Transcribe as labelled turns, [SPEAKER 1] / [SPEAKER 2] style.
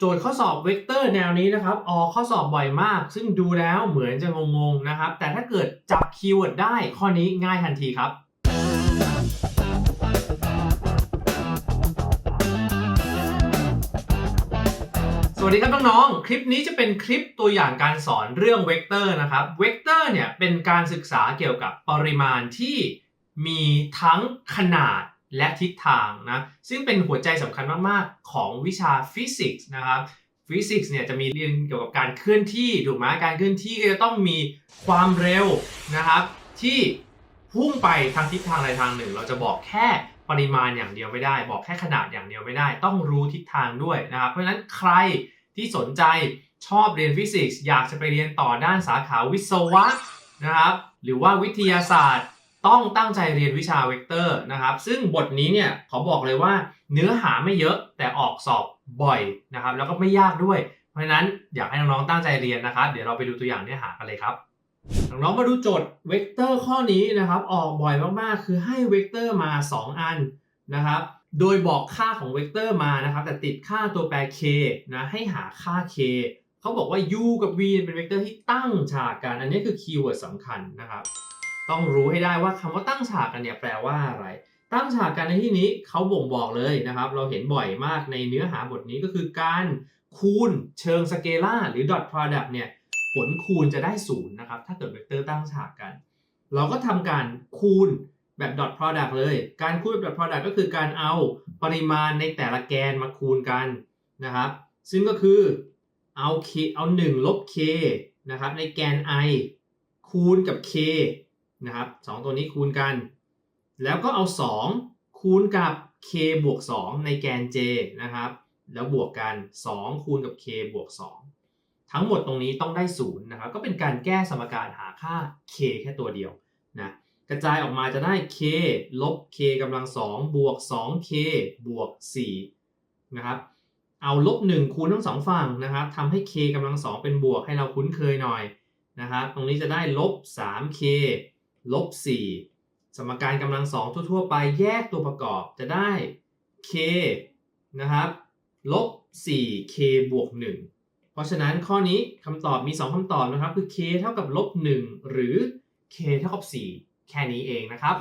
[SPEAKER 1] โจทย์ข้อสอบเวกเตอร์แนวนี้นะครับออกข้อสอบบ่อยมาก ซึ่งดูแล้วเหมือนจะงงๆนะครับ แต่ถ้าเกิดจับคีย์เวิร์ดได้ข้อนี้ง่ายทันทีครับสวัสดีครับน้องๆ คลิปนี้จะเป็นคลิปตัวอย่างการสอนเรื่องเวกเตอร์นะครับ เวกเตอร์เนี่ยเป็นการศึกษาเกี่ยวกับปริมาณที่มีทั้งขนาด และทิศทางนะซึ่งเป็นหัวใจสำคัญมาก ๆ ของวิชาฟิสิกส์นะครับฟิสิกส์เนี่ยจะมีเรียนเกี่ยวกับการเคลื่อนที่ถูกไหมการเคลื่อนที่ก็จะต้องมีความเร็วนะครับ ที่พุ่งไปทางทิศทางใดทางหนึ่ง เราจะบอกแค่ปริมาณอย่างเดียวไม่ได้ บอกแค่ขนาดอย่างเดียวไม่ได้ ต้องรู้ทิศทางด้วยนะครับ เพราะฉะนั้นใครที่สนใจชอบเรียนฟิสิกส์อยากจะไปเรียนต่อด้านสาขาวิศวะนะครับ หรือว่าวิทยาศาสตร์ ต้องตั้งใจเรียนวิชาเวกเตอร์นะครับ ซึ่งบทนี้เนี่ยขอบอกเลยว่าเนื้อหาไม่เยอะแต่ออกสอบบ่อยนะครับ แล้วก็ไม่ยากด้วย เพราะฉะนั้นอยากให้น้องๆตั้งใจเรียนนะครับ เดี๋ยวเราไปดูตัวอย่างเนื้อหากันเลยครับน้องๆมาดูโจทย์เวกเตอร์ข้อนี้นะครับ ออกบ่อยมากๆ คือให้เวกเตอร์มา 2 อันนะครับ โดยบอกค่าของเวกเตอร์มานะครับ แต่ติดค่าตัวแปร k นะให้หาค่า k เขาบอกว่า u กับ v เป็นเวกเตอร์ที่ตั้งฉากกัน อันนี้คือคีย์เวิร์ดสำคัญนะครับ ต้องรู้ให้ได้ว่าคำว่าตั้งฉากกันเนี่ยแปลว่าอะไร ตั้งฉากกันในที่นี้เขาบ่งบอกเลยนะครับ เราเห็นบ่อยมากในเนื้อหาบทนี้ก็คือการคูณเชิงสเกลาหรือ dot product เนี่ยผลคูณจะได้ศูนย์นะครับ ถ้าเกิดเวกเตอร์ตั้งฉากกัน เราก็ทำการคูณแบบ dot product เลย การคูณแบบ dot product ก็คือการเอาปริมาณในแต่ละแกนมาคูณกันนะครับ ซึ่งก็คือเอา k เอา1ลบ k นะครับในแกน i คูณกับ k นะครับสองตัวนี้คูณกัน แล้วก็เอา 2 คูณกับ k บวก 2 ในแกน j นะครับ แล้วบวกกัน 2 คูณกับ k บวก 2 ทั้งหมดตรงนี้ต้องได้0นะครับ ก็เป็นการแก้สมการหาค่า k แค่ตัวเดียวนะกระจายออกมาจะได้ k ลบ k กำลัง 2 บวก 2k บวก 4 นะครับ เอาลบ 1 คูณทั้งสองฝั่งนะครับทำให้ k กำลัง 2 เป็นบวกให้เราคุ้นเคยหน่อยนะครับ ตรงนี้จะได้ลบ 3k ลบ 4 สมการกำลัง2ทั่วๆ ไปแยกตัวประกอบจะได้ k นะครับลบ 4k บวก 1 เพราะฉะนั้นข้อนี้คำตอบมี 2คำตอบนะครับ คือ k เท่ากับลบ 1 หรือ k เท่ากับ 4 แค่นี้เองนะครับ